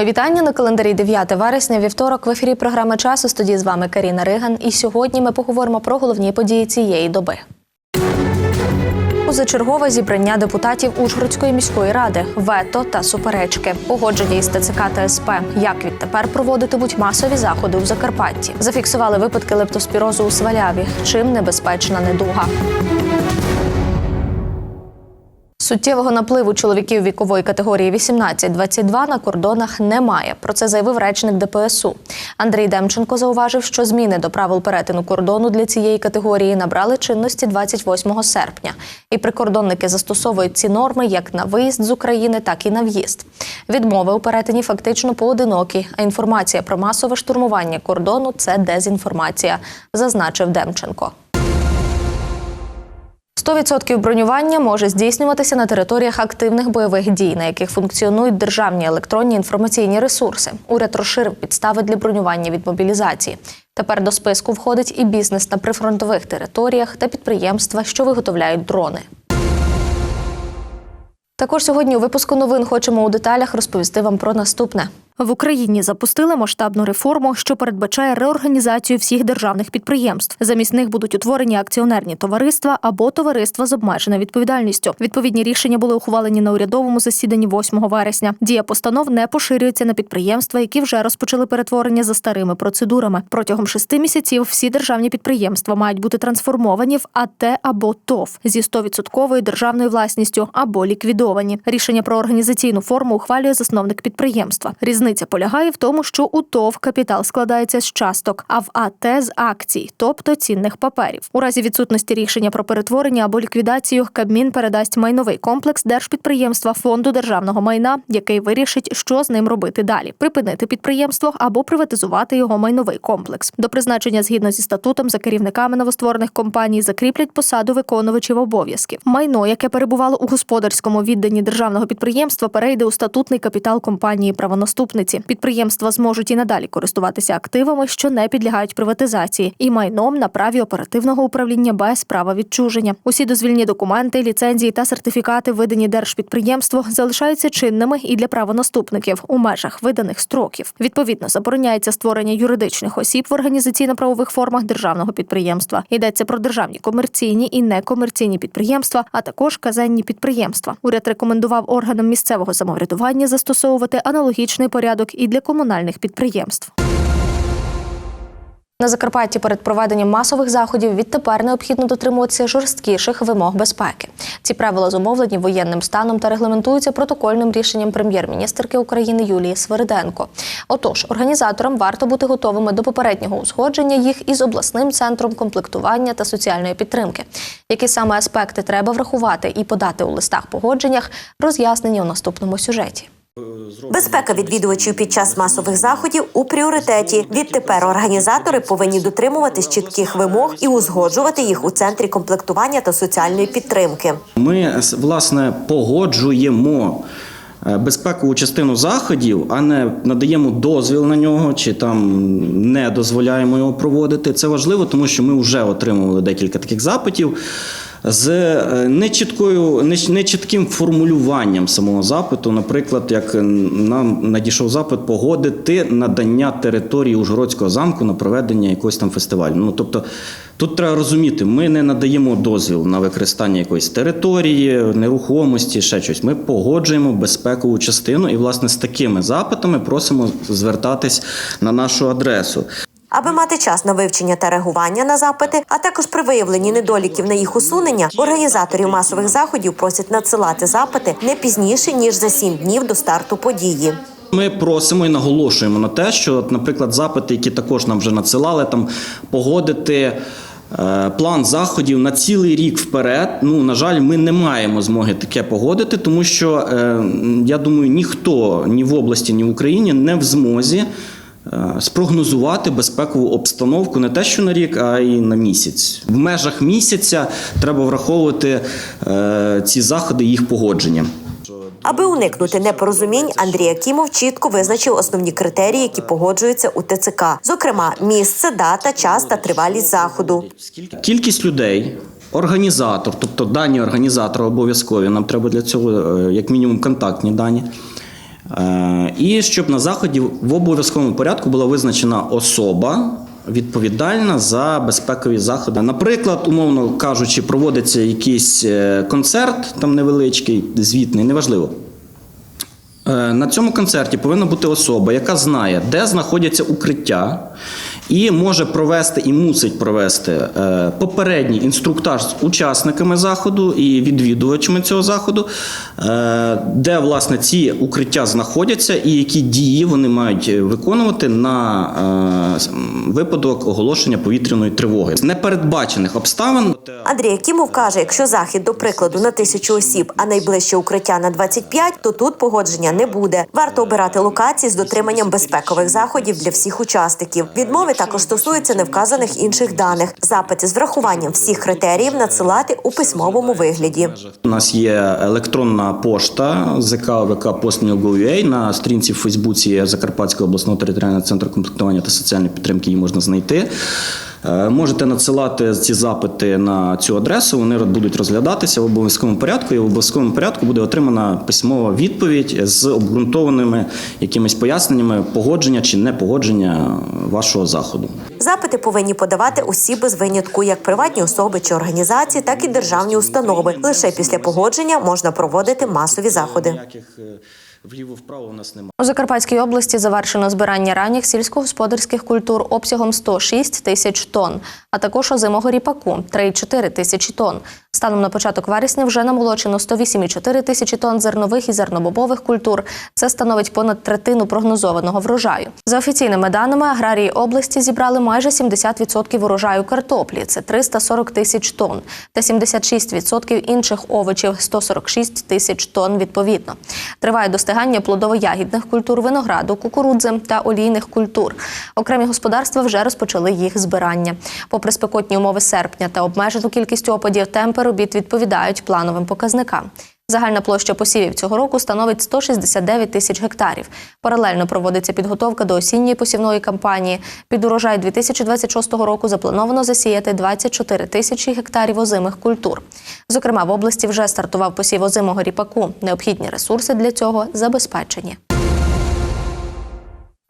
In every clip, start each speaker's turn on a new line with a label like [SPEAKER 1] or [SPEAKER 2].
[SPEAKER 1] Моє вітання на календарі 9 вересня, вівторок. В ефірі програми час у студії з вами Каріна Риган. І сьогодні ми поговоримо про головні події цієї доби. Позачергове зібрання депутатів Ужгородської міської ради, вето та суперечки, погодження із ТЦК та СП. Як відтепер проводитимуть масові заходи у Закарпатті? Зафіксували випадки лептоспірозу у Сваляві. Чим небезпечна недуга? Суттєвого напливу чоловіків вікової категорії 18-22 на кордонах немає. Про це заявив речник ДПСУ. Андрій Демченко зауважив, що зміни до правил перетину кордону для цієї категорії набрали чинності 28 серпня. І прикордонники застосовують ці норми як на виїзд з України, так і на в'їзд. Відмови у перетині фактично поодинокі, а інформація про масове штурмування кордону це дезінформація, зазначив Демченко. 100% бронювання може здійснюватися на територіях активних бойових дій, на яких функціонують державні електронні інформаційні ресурси. Уряд розширив підстави для бронювання від мобілізації. Тепер до списку входить і бізнес на прифронтових територіях та підприємства, що виготовляють дрони. Також сьогодні у випуску новин хочемо у деталях розповісти вам про наступне. В Україні запустили масштабну реформу, що передбачає реорганізацію всіх державних підприємств. Замість них будуть утворені акціонерні товариства або товариства з обмеженою відповідальністю. Відповідні рішення були ухвалені на урядовому засіданні 8 вересня. Дія постанов не поширюється на підприємства, які вже розпочали перетворення за старими процедурами. Протягом шести місяців всі державні підприємства мають бути трансформовані в АТ або ТОВ зі 100% державною власністю або ліквідовані. Рішення про організаційну форму ухвалює засновник підприємства. Різниця полягає в тому, що у ТОВ капітал складається з часток, а в АТ з акцій, тобто цінних паперів. У разі відсутності рішення про перетворення або ліквідацію Кабмін передасть майновий комплекс держпідприємства фонду державного майна, який вирішить, що з ним робити далі: припинити підприємство або приватизувати його майновий комплекс. До призначення згідно зі статутом за керівниками новостворених компаній закріплять посаду виконувачів обов'язків. Майно, яке перебувало у господарському відданні державного підприємства, перейде у статутний капітал компанії правонаступниці. Підприємства зможуть і надалі користуватися активами, що не підлягають приватизації, і майном на праві оперативного управління без права відчуження. Усі дозвільні документи, ліцензії та сертифікати, видані держпідприємству, залишаються чинними і для правонаступників у межах виданих строків. Відповідно, забороняється створення юридичних осіб в організаційно-правових формах державного підприємства. Йдеться про державні комерційні і некомерційні підприємства, а також казенні підприємства. Уряд рекомендував органам місцевого самоврядування застосовувати аналогічний порядок і для комунальних підприємств. На Закарпатті перед проведенням масових заходів відтепер необхідно дотримуватися жорсткіших вимог безпеки. Ці правила зумовлені воєнним станом та регламентуються протокольним рішенням прем'єр-міністрки України Юлії Свириденко. Отож, організаторам варто бути готовими до попереднього узгодження їх із обласним центром комплектування та соціальної підтримки. Які саме аспекти треба врахувати і подати у листах погодженнях, роз'яснені у наступному сюжеті.
[SPEAKER 2] Безпека відвідувачів під час масових заходів у пріоритеті. Відтепер організатори повинні дотримуватись чітких вимог і узгоджувати їх у центрі комплектування та соціальної підтримки.
[SPEAKER 3] Ми власне погоджуємо е, безпекову частину заходів, а не надаємо дозвіл на нього чи там не дозволяємо його проводити. Це важливо, тому що ми вже отримували декілька таких запитів. З е, нечіткою, нечітким формулюванням самого запиту, наприклад, як нам надійшов запит погодити надання території Ужгородського замку на проведення якогось там фестивалю. Ну тобто тут треба розуміти, ми не надаємо дозвіл на використання якоїсь території, нерухомості, ще щось. Ми погоджуємо безпекову частину, і власне з такими запитами просимо звертатись на нашу адресу.
[SPEAKER 2] Аби мати час на вивчення та реагування на запити, а також при виявленні недоліків на їх усунення, організаторів масових заходів просять надсилати запити не пізніше ніж за сім днів до старту події.
[SPEAKER 3] Ми просимо і наголошуємо на те, що, наприклад, запити, які також нам вже надсилали, там погодити. е, План заходів на цілий рік вперед. Ну на жаль, ми не маємо змоги таке погодити, тому що е, я думаю, ніхто ні в області, ні в Україні не в змозі спрогнозувати безпекову обстановку не те, що на рік, а й на місяць. В межах місяця треба враховувати е, ці заходи, їх погодження.
[SPEAKER 2] Аби уникнути непорозумінь, Андрій Акімов чітко визначив основні критерії, які погоджуються у ТЦК. Зокрема, місце, дата, час та тривалість заходу.
[SPEAKER 3] Кількість людей, організатор, тобто дані організатора обов'язкові. Нам треба для цього, е, як мінімум, контактні дані. Е, І щоб на заході в обов'язковому порядку була визначена особа. Відповідальна за безпекові заходи. Наприклад, умовно кажучи, проводиться якийсь е, концерт, там невеличкий, звітний, неважливо. Е, На цьому концерті повинна бути особа, яка знає, де знаходяться укриття, і може провести і мусить провести е, попередній інструктаж з учасниками заходу і відвідувачами цього заходу, е, де власне ці укриття знаходяться, і які дії вони мають виконувати на е, випадок оголошення повітряної тривоги. З непередбачених обставин
[SPEAKER 2] Андрій Якімов каже, якщо захід, до прикладу, на тисячу осіб, а найближче укриття на 25, то тут погодження не буде. Варто обирати локації з дотриманням безпекових заходів для всіх учасників. Відмови також стосується невказаних інших даних. Запити з врахуванням всіх критеріїв надсилати у письмовому вигляді.
[SPEAKER 3] У нас є електронна пошта zkvk.post.mil.gov.ua. На сторінці в Фейсбуці Закарпатського обласного територіального центру комплектування та соціальної підтримки її можна знайти. Е, Можете надсилати ці запити на цю адресу. Вони будуть розглядатися в обов'язковому порядку, і в обов'язковому порядку буде отримана письмова відповідь з обґрунтованими якимись поясненнями погодження чи непогодження вашого заходу.
[SPEAKER 2] Запити повинні подавати усі без винятку, як приватні особи чи організації, так і державні установи. Лише після погодження можна проводити масові заходи.
[SPEAKER 3] Вліво-вправо у нас немає.
[SPEAKER 1] У Закарпатській області завершено збирання ранніх сільськогосподарських культур обсягом 106 тисяч тонн, а також озимого ріпаку 3,4 тисячі тонн. Станом на початок вересня вже намолочено 108,4 тисячі тонн зернових і зернобобових культур. Це становить понад третину прогнозованого врожаю. За офіційними даними, аграрії області зібрали майже 70% урожаю картоплі це 340 тисяч тонн, та 76% інших овочів 146 тисяч тонн відповідно. Триває достигання плодово-ягідних культур, винограду, кукурудзи та олійних культур. Окремі господарства вже розпочали їх збирання. Попри спекотні умови серпня та обмежену кількість опадів, темпи робіт відповідають плановим показникам. Загальна площа посівів цього року становить 169 тисяч гектарів. Паралельно проводиться підготовка до осінньої посівної кампанії. Під урожай 2026 року заплановано засіяти 24 тисячі гектарів озимих культур. Зокрема, в області вже стартував посів озимого ріпаку. Необхідні ресурси для цього забезпечені.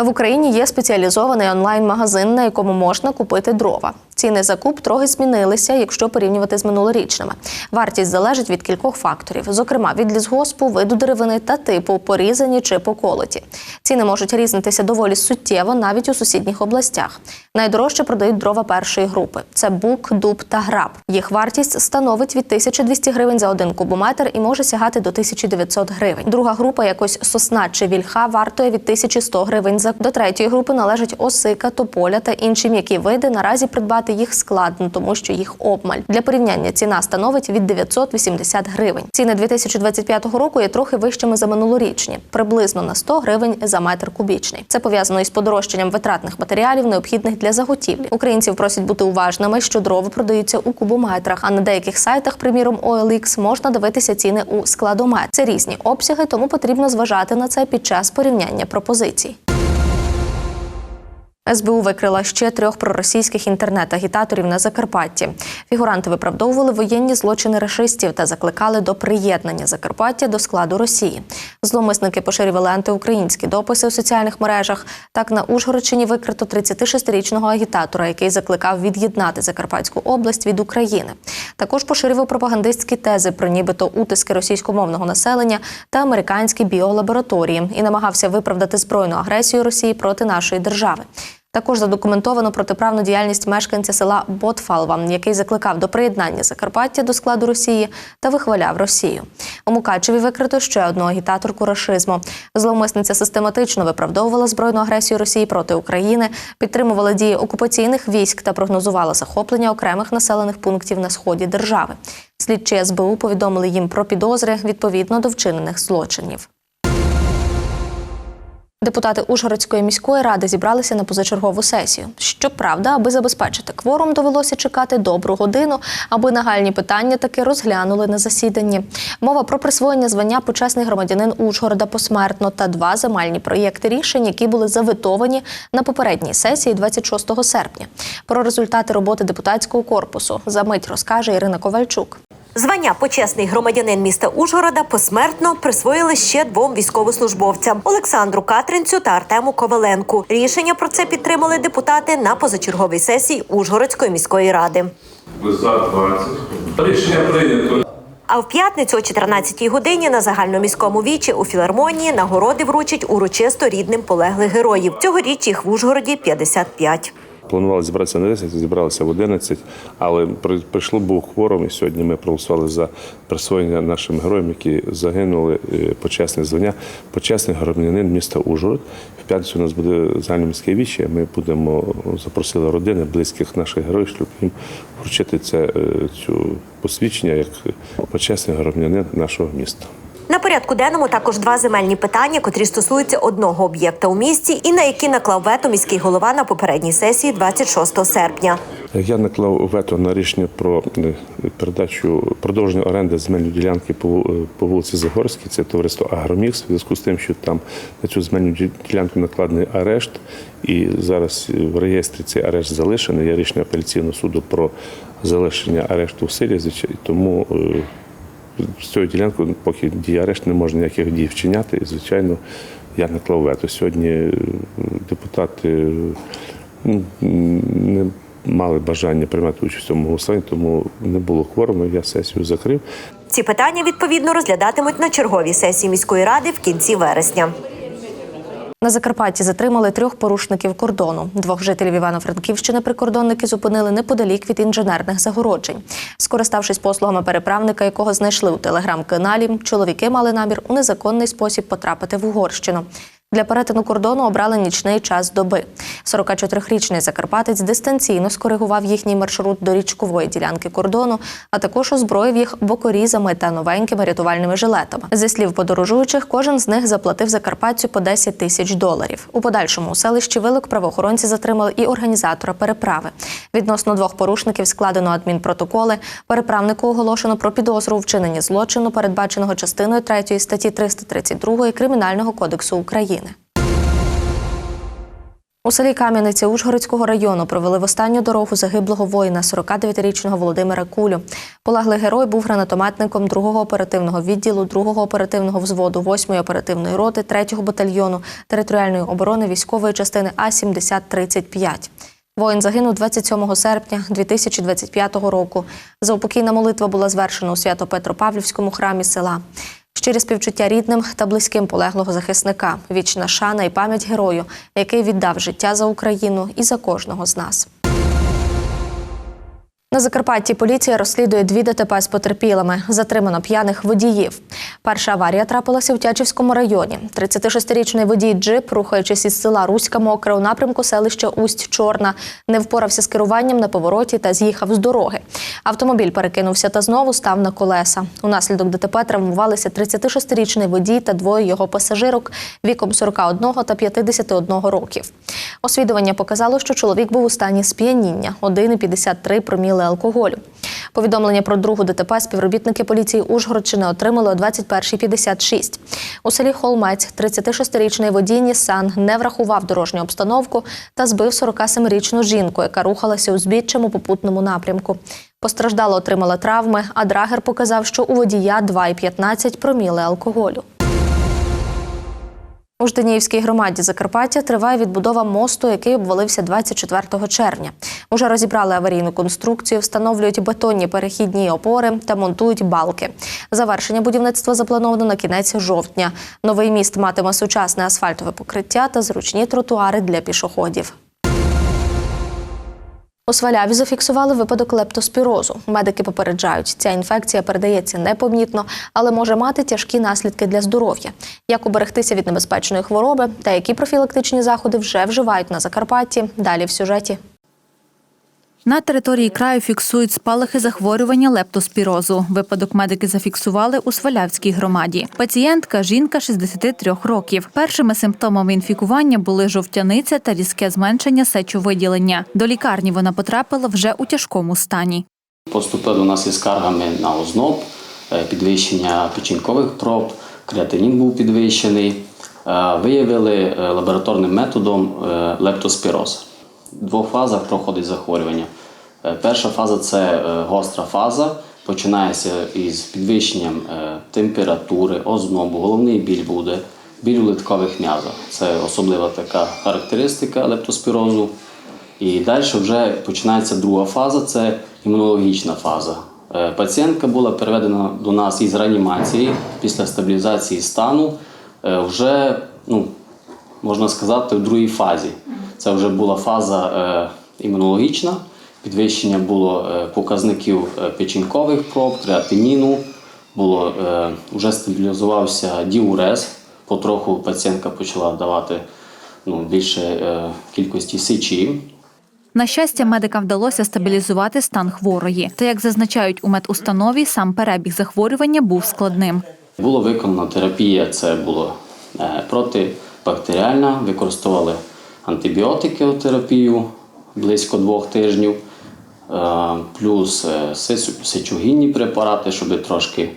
[SPEAKER 1] В Україні є спеціалізований онлайн-магазин, на якому можна купити дрова. Ціни за куб трохи змінилися, якщо порівнювати з минулорічними. Вартість залежить від кількох факторів, зокрема від лісгоспу, виду деревини та типу, порізані чи поколоті. Ціни можуть різнитися доволі суттєво навіть у сусідніх областях. Найдорожче продають дрова першої групи: це бук, дуб та граб. Їх вартість становить від 1200 гривень за один кубометр і може сягати до 1900 гривень. Друга група, якось сосна чи вільха, вартує від 1100 гривень за до третьої групи належать осика, тополя та інші м'які види. Наразі придбати їх складно, тому що їх обмаль. Для порівняння ціна становить від 980 гривень. Ціни 2025 року є трохи вищими за минулорічні, приблизно на 100 гривень за метр кубічний. Це пов'язано із подорожчанням витратних матеріалів, необхідних для заготівлі. Українців просять бути уважними, що дрова продаються у кубометрах, а на деяких сайтах, приміром OLX, можна дивитися ціни у складомет. Це різні обсяги, тому потрібно зважати на це під час порівняння пропозицій. СБУ викрила ще трьох проросійських інтернет-агітаторів на Закарпатті. Фігуранти виправдовували воєнні злочини рашистів та закликали до приєднання Закарпаття до складу Росії. Зломисники поширювали антиукраїнські дописи у соціальних мережах. Так на Ужгородщині викрито 36-річного агітатора, який закликав від'єднати Закарпатську область від України. Також поширював пропагандистські тези про нібито утиски російськомовного населення та американські біолабораторії і намагався виправдати збройну агресію Росії проти нашої держави. Також задокументовано протиправну діяльність мешканця села Ботфалва, який закликав до приєднання Закарпаття до складу Росії та вихваляв Росію. У Мукачеві викрито ще одну агітаторку рашизму. Зловмисниця систематично виправдовувала збройну агресію Росії проти України, підтримувала дії окупаційних військ та прогнозувала захоплення окремих населених пунктів на сході держави. Слідчі СБУ повідомили їм про підозри відповідно до вчинених злочинів. Депутати Ужгородської міської ради зібралися на позачергову сесію. Щоправда, аби забезпечити кворум, довелося чекати добру годину, аби нагальні питання таки розглянули на засіданні. Мова про присвоєння звання почесний громадянин Ужгорода посмертно та два земельні проєкти рішень, які були заветовані на попередній сесії 26 серпня. Про результати роботи депутатського корпусу за мить розкаже Ірина Ковальчук.
[SPEAKER 2] Звання почесний громадянин міста Ужгорода посмертно присвоїли ще двом військовослужбовцям Олександру Катринцю та Артему Коваленку. Рішення про це підтримали депутати на позачерговій сесії Ужгородської міської ради.
[SPEAKER 4] За 20. Рішення прийнято.
[SPEAKER 2] А в п'ятницю о 14-й годині на загальноміському вічі у філармонії нагороди вручать урочисто рідним полеглих героїв. Цьогоріч їх в Ужгороді 55.
[SPEAKER 4] Планували зібратися на 10, зібралися в 11, але при- прийшло був кворум, і сьогодні ми проголосували за присвоєння нашим героям, які загинули е, почесне звання, почесний громадянин міста Ужгород. В п'ятницю у нас буде загальноміське віче. Ми будемо запросили родини близьких наших героїв, щоб їм вручити це е, цю посвідчення як почесний громадянин нашого міста.
[SPEAKER 2] На порядку денному також два земельні питання, котрі стосуються одного об'єкта у місті, і на які наклав вето міський голова на попередній сесії 26 серпня.
[SPEAKER 4] Я наклав вето на рішення про е, передачу продовження оренди земельної ділянки по, по вулиці Загорській. Це товариство Агромікс. В зв'язку з тим, що там на цю земельну ділянку накладений арешт, і зараз е, в реєстрі цей арешт залишений. Є рішення апеляційного суду про залишення арешту в силі. Тому е, з цього ділянку, поки діє арешт, не можна ніяких дій вчиняти. І, звичайно, я наклав вето. Сьогодні е, депутати е, ну, не мали бажання приймати участь в цьому голосуванні, тому не було кворуму. Я сесію закрив.
[SPEAKER 2] Ці питання відповідно розглядатимуть на черговій сесії міської ради в кінці вересня.
[SPEAKER 1] На Закарпатті затримали трьох порушників кордону. Двох жителів Івано-Франківщини прикордонники зупинили неподалік від інженерних загороджень. Скориставшись послугами переправника, якого знайшли у телеграм-каналі, чоловіки мали намір у незаконний спосіб потрапити в Угорщину. Для перетину кордону обрали нічний час доби. 44-річний закарпатець дистанційно скоригував їхній маршрут до річкової ділянки кордону, а також озброїв їх бокорізами та новенькими рятувальними жилетами. Зі слів подорожуючих, кожен з них заплатив закарпатцю по 10 тисяч доларів. У подальшому у селищі Вилик правоохоронці затримали і організатора переправи. Відносно двох порушників складено адмінпротоколи. Переправнику оголошено про підозру у вчиненні злочину, передбаченого частиною 3 статті 332 Кримінального кодексу України. У селі Кам'яниця Ужгородського району провели в останню дорогу загиблого воїна 49-річного Володимира Кулю. Полеглий герой був гранатометником 2-го оперативного відділу 2-го оперативного взводу 8-ї оперативної роти 3-го батальйону територіальної оборони військової частини А-7035. Воїн загинув 27 серпня 2025 року. Заупокійна молитва була звершена у Свято-Петропавлівському храмі села. Щирі співчуття рідним та близьким полеглого захисника, вічна шана і пам'ять герою, який віддав життя за Україну і за кожного з нас. На Закарпатті поліція розслідує дві ДТП з потерпілими. Затримано п'яних водіїв. Перша аварія трапилася в Тячівському районі. 36-річний водій джип, рухаючись із села Руська Мокра у напрямку селища Усть-Чорна, не впорався з керуванням на повороті та з'їхав з дороги. Автомобіль перекинувся та знову став на колеса. Унаслідок ДТП травмувалися 36-річний водій та двоє його пасажирок віком 41 та 51 років. Освідування показало, що чоловік був у стані сп'яніння 1,53 проміли алкоголю. Повідомлення про другу ДТП співробітники поліції Ужгородщини отримали о 21.56. У селі Холмець 36-річний водій Нісан не врахував дорожню обстановку та збив 47-річну жінку, яка рухалася у попутному напрямку. Постраждала отримала травми, а драгер показав, що у водія 2,15 проміли алкоголю. У Жденіївській громаді Закарпаття триває відбудова мосту, який обвалився 24 червня. Уже розібрали аварійну конструкцію, встановлюють бетонні перехідні опори та монтують балки. Завершення будівництва заплановано на кінець жовтня. Новий міст матиме сучасне асфальтове покриття та зручні тротуари для пішоходів. У Сваляві зафіксували випадок лептоспірозу. Медики попереджають, ця інфекція передається непомітно, але може мати тяжкі наслідки для здоров'я. Як уберегтися від небезпечної хвороби та які профілактичні заходи вже вживають на Закарпатті? Далі в сюжеті.
[SPEAKER 5] На території краю фіксують спалахи захворювання лептоспірозу. Випадок медики зафіксували у Свалявській громаді. Пацієнтка жінка 63 років. Першими симптомами інфікування були жовтяниця та різке зменшення сечовиділення. До лікарні вона потрапила вже у тяжкому стані.
[SPEAKER 6] Поступили до нас із скаргами на озноб, е, підвищення печінкових проб, креатинін був підвищений. Е, Виявили е, лабораторним методом лептоспіроз. Двох фазах проходить захворювання. Е, Перша фаза це е, гостра фаза, починається із підвищенням е, температури, ознобу, головний біль буде, біль у литкових м'язах. Це особлива така характеристика лептоспірозу. І далі вже починається друга фаза це імунологічна фаза. Пацієнтка була переведена до нас із реанімації після стабілізації стану. Вже, ну, можна сказати, в другій фазі. Це вже була фаза е, імунологічна, підвищення було е, показників е, печінкових проб, креатиніну, було, вже стабілізувався діурез, потроху пацієнтка почала давати ну, більше кількості сечі.
[SPEAKER 5] На щастя, медикам вдалося стабілізувати стан хворої. Та як зазначають у медустанові, сам перебіг захворювання був складним.
[SPEAKER 6] Була виконана терапія, це було е, протибактеріальна, використовували антибіотики близько двох тижнів, е, плюс е, сечогінні препарати, щоб трошки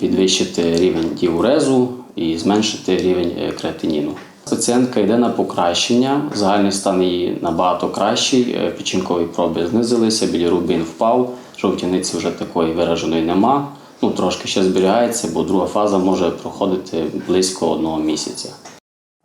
[SPEAKER 6] підвищити рівень діурезу і зменшити рівень е, креатиніну. Пацієнтка йде на покращення, загальний стан її набагато кращий, печінкові проби знизилися, білірубін впав, жовтяниці вже такої вираженої нема. Ну, трошки ще зберігається, бо друга фаза може проходити близько одного місяця.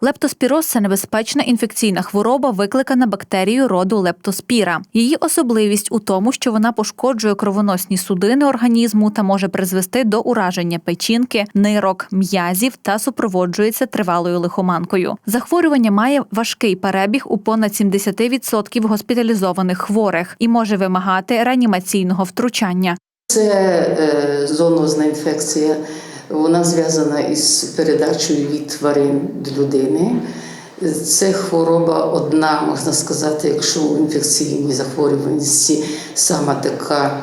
[SPEAKER 5] Лептоспіроз це небезпечна інфекційна хвороба, викликана бактерією роду лептоспіра. Її особливість у тому, що вона пошкоджує кровоносні судини організму та може призвести до ураження печінки, нирок, м'язів та супроводжується тривалою лихоманкою. Захворювання має важкий перебіг у понад 70% госпіталізованих хворих і може вимагати реанімаційного втручання.
[SPEAKER 7] Це е, зоонозна інфекція. Вона зв'язана із передачею від тварин до людини. Це хвороба одна, можна сказати, якщо у інфекційній захворюваності сама така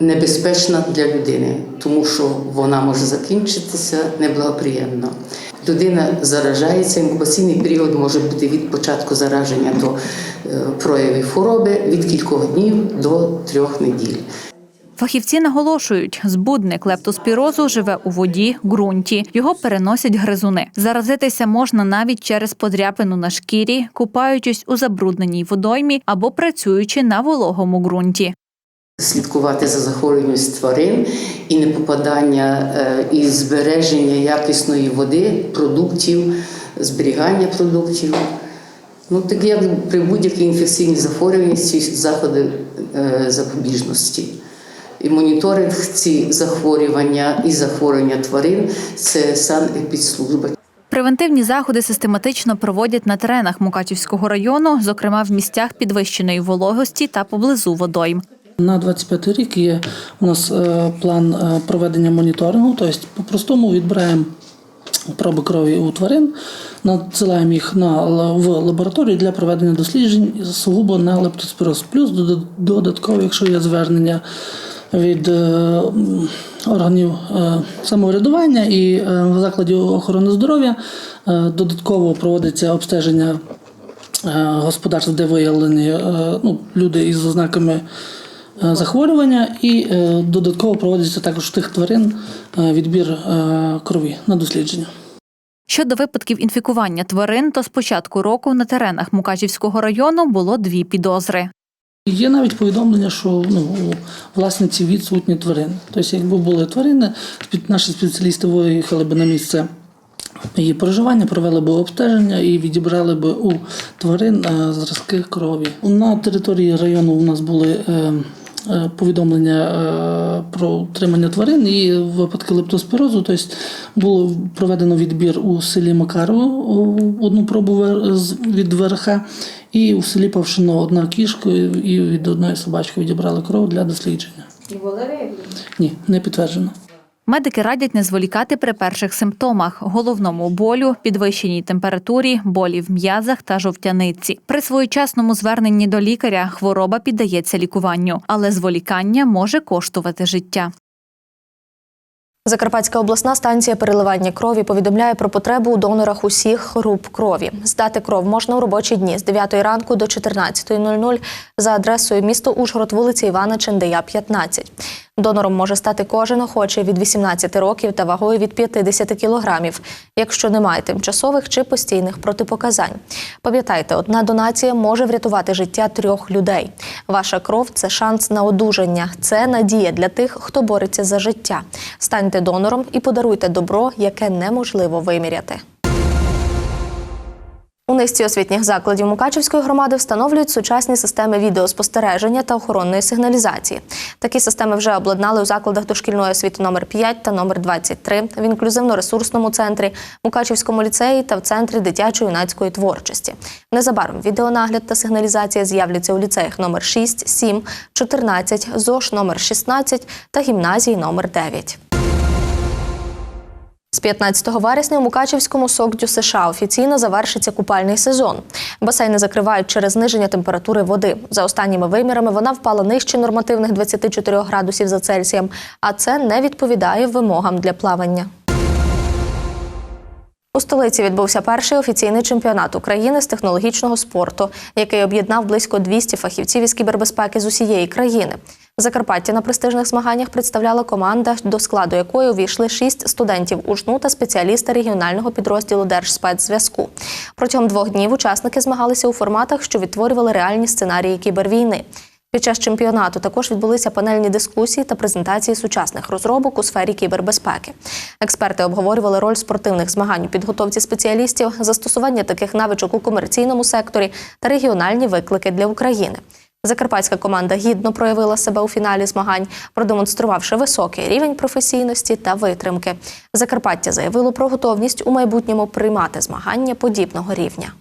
[SPEAKER 7] небезпечна для людини, тому що вона може закінчитися неблагоприємно. Людина заражається, інкубаційний період може бути від початку зараження до е, проявів хвороби від кількох днів до трьох неділь.
[SPEAKER 5] Фахівці наголошують, збудник лептоспірозу живе у воді, ґрунті. Його переносять гризуни. Заразитися можна навіть через подряпину на шкірі, купаючись у забрудненій водоймі або працюючи на вологому ґрунті.
[SPEAKER 7] слідкувати за захворюваністю тварин і непопадання е, і збереження якісної води, продуктів, зберігання продуктів. Ну, так як при будь-якій інфекційній захворюваності заходи е, запобіжності. І моніторинг ці захворювання і захворювання тварин це санепідслужба.
[SPEAKER 5] Превентивні заходи систематично проводять на теренах Мукачівського району, зокрема в місцях підвищеної вологості та поблизу водойм.
[SPEAKER 8] На 25 рік є у нас е, план е, проведення моніторингу, тобто по-простому відбираємо проби крові у тварин, надсилаємо їх на, в лабораторію для проведення досліджень сугубо на лептоспіроз. Плюс дод- додатково, якщо є звернення від е, органів е, самоврядування і е, закладів охорони здоров'я, додатково проводиться обстеження господарств, де виявлені ну, люди із ознаками захворювання, і додатково проводиться також тих тварин відбір крові на дослідження.
[SPEAKER 5] Щодо випадків інфікування тварин, то з початку року на теренах Мукачівського району було дві підозри.
[SPEAKER 8] Є навіть повідомлення, що ну, у власниці відсутні тварини. Тобто, якби були тварини, наші спеціалісти виїхали б на місце її проживання, провели б обстеження і відібрали б у тварин е, зразки крові. На території району у нас були е, е, повідомлення про утримання тварин і випадки лептоспірозу. Тобто було проведено відбір у селі Макарово одну пробу від верха, і у селі Павшино одна кішка і від одної собачки відібрали кров для дослідження. І були? Ні, не підтверджено.
[SPEAKER 5] Медики радять не зволікати при перших симптомах: головному болю, підвищеній температурі, болі в м'язах та жовтяниці. При своєчасному зверненні до лікаря хвороба піддається лікуванню, але зволікання може коштувати життя.
[SPEAKER 1] Закарпатська обласна станція переливання крові повідомляє про потребу у донорах усіх груп крові. Здати кров можна у робочі дні з 9 ранку до 14.00 за адресою місто Ужгород, вулиця Івана Чендея, 15. Донором може стати кожен охочий від 18 років та вагою від 50 кілограмів, якщо немає тимчасових чи постійних протипоказань. Пам'ятайте, одна донація може врятувати життя трьох людей. Ваша кров це шанс на одужання, це надія для тих, хто бореться за життя. Станьте донором і подаруйте добро, яке неможливо виміряти. У низці освітніх закладів Мукачівської громади встановлюють сучасні системи відеоспостереження та охоронної сигналізації. Такі системи вже обладнали у закладах дошкільної освіти номер 5 та номер 23, в інклюзивно-ресурсному центрі, Мукачівському ліцеї та в центрі дитячо-юнацької творчості. Незабаром відеонагляд та сигналізація з'являться у ліцеях номер 6, 7, 14, ЗОШ номер 16 та гімназії номер 9. З 15 вересня у Мукачівському Сокдю США офіційно завершиться купальний сезон. Басейни закривають через зниження температури води. За останніми вимірами вона впала нижче нормативних 24 градусів за Цельсієм, а це не відповідає вимогам для плавання. У столиці відбувся перший офіційний чемпіонат України з технологічного спорту, який об'єднав близько 200 фахівців із кібербезпеки з усієї країни. Закарпаття на престижних змаганнях представляла команда, до складу якої увійшли шість студентів УЖНУ та спеціалісти регіонального підрозділу Держспецзв'язку. Протягом двох днів учасники змагалися у форматах, що відтворювали реальні сценарії кібервійни. Під час чемпіонату також відбулися панельні дискусії та презентації сучасних розробок у сфері кібербезпеки. Експерти обговорювали роль спортивних змагань у підготовці спеціалістів, застосування таких навичок у комерційному секторі та регіональні виклики для України. Закарпатська команда гідно проявила себе у фіналі змагань, продемонструвавши високий рівень професійності та витримки. Закарпаття заявило про готовність у майбутньому приймати змагання подібного рівня.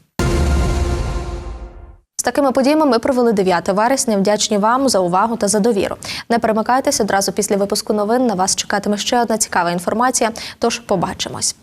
[SPEAKER 1] З такими подіями ми провели 9 вересня. Вдячні вам за увагу та за довіру. Не перемикайтеся одразу після випуску новин. На вас чекатиме ще одна цікава інформація. Тож побачимось.